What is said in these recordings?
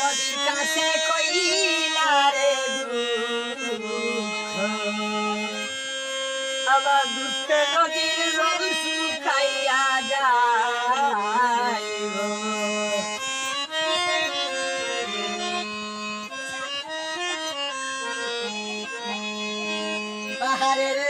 নদীর কাছে কইলা রে আমার দুঃখে নদীর রং শুকাইয়া যায় পাহাড়ের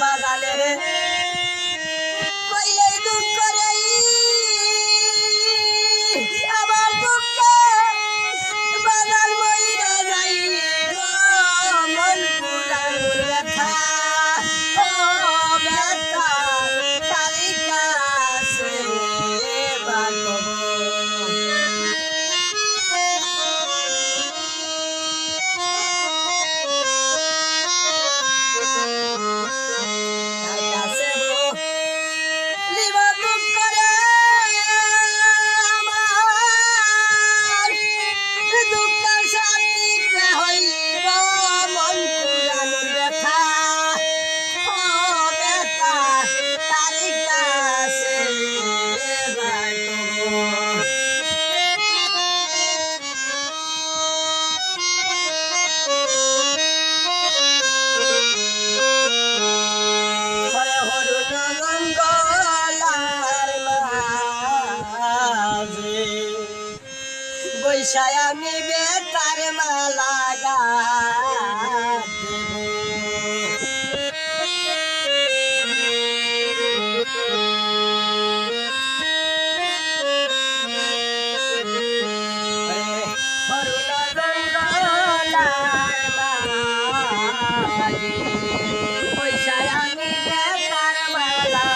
বাগালে রে পয়সায় আমি বেতার মালা পয়সায় আমি বেতার মালা